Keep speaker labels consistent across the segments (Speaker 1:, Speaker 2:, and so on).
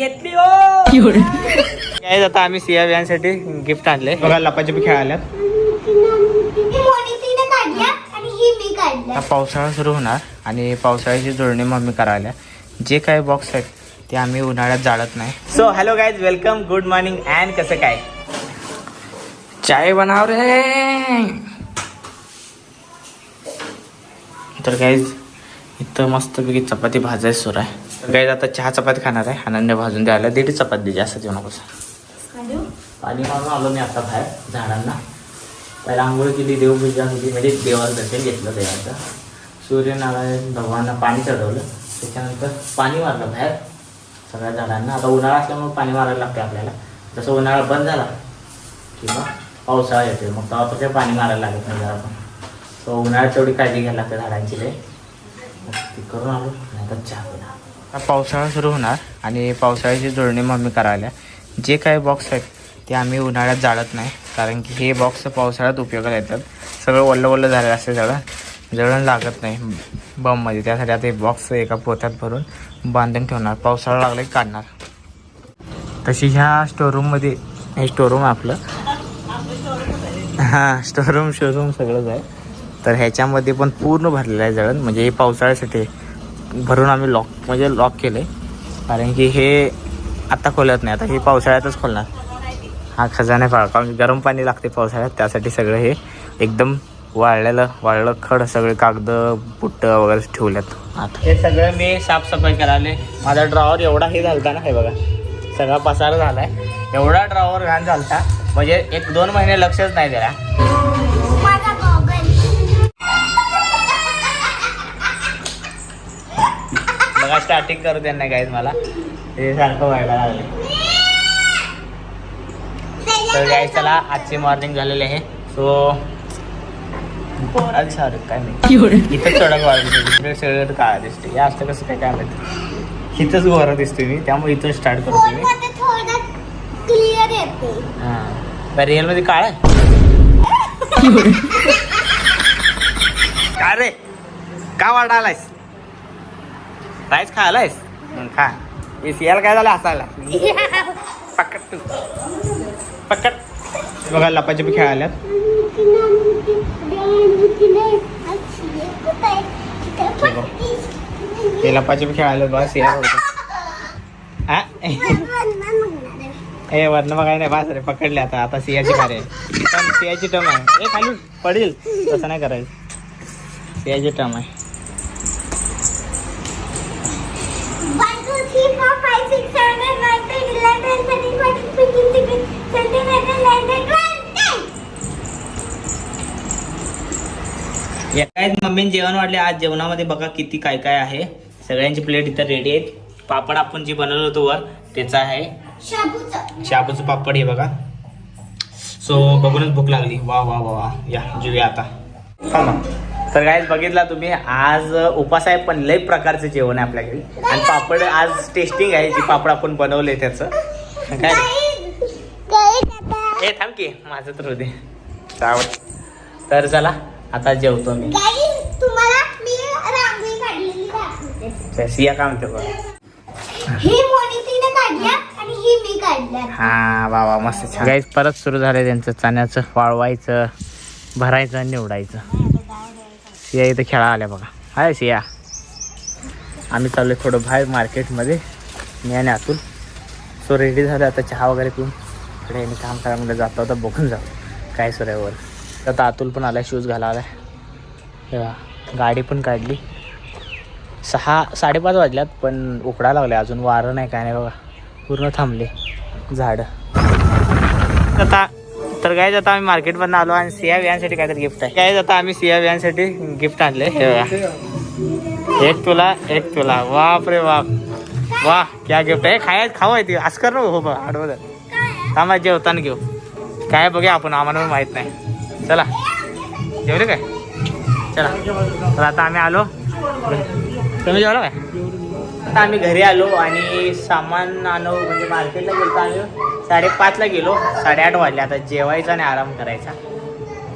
Speaker 1: घेतली हो. काय आता आम्ही सिया व्यासाठी गिफ्ट आणले. बघा लपाचे बी खेळाल्यात
Speaker 2: ही
Speaker 1: पावसाळा सुरू होणार आणि पावसाळ्याची जोडणी मम्मी करायला. जे काही बॉक्स आहेत ते आम्ही उन्हाळ्यात जाळत नाही. So hello guys welcome good morning and कसं काय? चाय बनाव रे. तर गाईज इथं मस्तपैकी चपाती भाजायची सुरू आहे. गाईज आता चहा चपाती खाणार आहे. अनन्य भाजून द्यायला दीड चपाती जास्त देऊ नकोस. पाणी मारून आलो मी आता बाहेर झाडांना. पहिला आंघोळ केली देवपूजा केली म्हणजे देवाला दर्शन घेतलं देवाचं. सूर्यनारायण भगवानला पाणी चढवलं. त्याच्यानंतर पाणी मारलं बाहेर. सगळ्या झाडांना. आता उन्हाळा असल्यामुळे पाणी मारायला लागते आपल्याला. जसं उन्हाळा बंद झाला किंवा पावसाळा येते मग तेव्हा काही पाणी मारायला लागत नाही जरा पण. सो उन्हाळ्यात तेवढी काळजी घ्यायला लागते झाडांची लय. मग ती करून आलो नाही तर चहा पिला आता पावसाळा सुरू होणार आणि पावसाळ्याची जोडणी आम्ही करायला. जे काही बॉक्स आहेत ते आम्ही उन्हाळ्यात जाळत नाही कारण की हे बॉक्स पावसाळ्यात उपयोगाला येतात. सगळं वल्लं वल्लं झालेलं असते जळण. जळण लागत नाही बममध्ये. त्यासाठी आता हे बॉक्स एका पोत्यात भरून बांधून ठेवणार. पावसाळा लागला की काढणार. तशी ह्या स्टोरूममध्ये हे स्टोरूम आपलं. हां स्टोरूम शोरूम सगळंच आहे. तर ह्याच्यामध्ये पण पूर्ण भरलेलं आहे जळण. म्हणजे हे पावसाळ्यासाठी भरून आम्ही लॉक म्हणजे लॉक केलं. आहे कारण की हे आता खोलत नाही. आता हे पावसाळ्यातच खोलणार. हा खजाने फाळ कारण गरम पाणी लागते पावसाळ्यात. त्यासाठी सगळं हे एकदम वाळलेलं वाळलं खड सगळे कागद बुट्ट वगैरे ठेवल्यात. आता. हे सगळं मी साफसफाई करायला. माझा ड्रॉवर एवढा हे झालता ना हे बघा. सगळा पसार झालाय. एवढा ड्रॉवर घाण झालता. म्हणजे एक दोन महिने लक्षच नाही दिला. स्टार्टिंग करू त्यांना गाईज मला. हे सारखं व्हायला लागले तर गाईज चला आजची मॉर्निंग झालेली आहे. सो काय नाही. इथंच चढक दिसते सगळं काळा दिसते या असतं कसं काय काय माहिती. इथंच गोरा दिसतोय मी. त्यामुळे इथून स्टार्ट करतो मी. हां. रिअलमध्ये काळ आहे? का रे का वाढालायस राईस खायलायस मग खा. मी सियाला काय झालं हसायला पकड तू. पकड. बघा लपाचे बी खेळाल्यात ते लपाचे बी खेळायला बघा सिया हा ए वर्ण काय नाही बास रे पकडले आता. आता सियाची खारे आहे पण सियाची टम आहे. ए खाली पडेल. तसं नाही करायचं. सियाची टम आहे. या काय मम्मीने जेवण वाढले. आज जेवणामध्ये बघा किती काय काय आहे. सगळ्यांची प्लेट इथं रेडी आहेत. पापड आपण जे बनवलं होतं वर त्याचा आहे. शाबूचं. पापड हे बघा. सो बघूनच भूक लागली. वा वा वा वा. या जेऊया आता. हा ना. तर काय बघितला तुम्ही आज उपास आहे पण लय प्रकारचं जेवण आहे आपल्या घरी. आणि पापड आज टेस्टिंग आहे जे पापड आपण बनवले त्याचं. काय? हे थांब की माझं तर होते तर चला आता जेवतो मी. सिया बघा
Speaker 2: ही ही
Speaker 1: हा वा वा मस्त गाईज परत सुरू झालं त्यांचं चण्याचं वाळवायचं भरायचं आणि निवडायचं. सिया इथं खेळा आल्या बघा. हाय सिया. आम्ही चाललोय थोडं बाहेर मार्केटमध्ये. मी आणि अतुल. सो रेडी झालं आता चहा वगैरे पिऊन. इकडे मी काम करा म्हणजे जाता होता बघून जाऊ. काय सुरू तर आता अतुल पण आला शूज घाला आहे हे गाडी पण काढली. सहा साडेपाच वाजल्यात पण उकडा लागले. अजून वारं नाही काय नाही बघा. पूर्ण थांबले झाडं. आता तर काय आता आम्ही मार्केटमधून आलो आणि सिया व्यानसाठी काहीतरी गिफ्ट आहे. काय आता आम्ही सिया व्यानसाठी गिफ्ट आणले. हे बघा. एक तुला एक तुला. बाप रे बाप. वा क्या गिफ्ट आहे. खाय खाऊ आहे ती. असं कर ना हो, हो बघ आडवं थांबा जेवताना घेऊ. काय बघूया आपण आम्हाला माहीत माहीत नाही. चला. जेवले काय? चला. तर आता आम्ही आलो. तुम्ही जेवला काय? आता आम्ही घरी आलो आणि सामान आणू म्हणजे मार्केटला गेलो आम्ही साडेपाचला गेलो. साडेआठ वाजले. आता जेवायचा आणि आराम करायचा.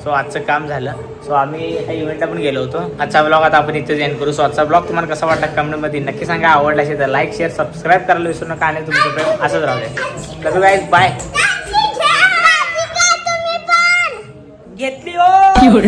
Speaker 1: सो आजचं काम झालं. सो आम्ही ह्या इव्हेंटला पण गेलो होतो. आजचा ब्लॉग आता आपण इथेच एंड करू. सो आजचा ब्लॉग तुम्हाला कसा वाटला कमेंटमध्ये नक्की सांगा. आवडला असेल तर लाईक शेअर सबस्क्राईब करायला विसरू नका आणि तुमचं प्रेम असंच राहू दे. लव गाईज बाय घेतली हो.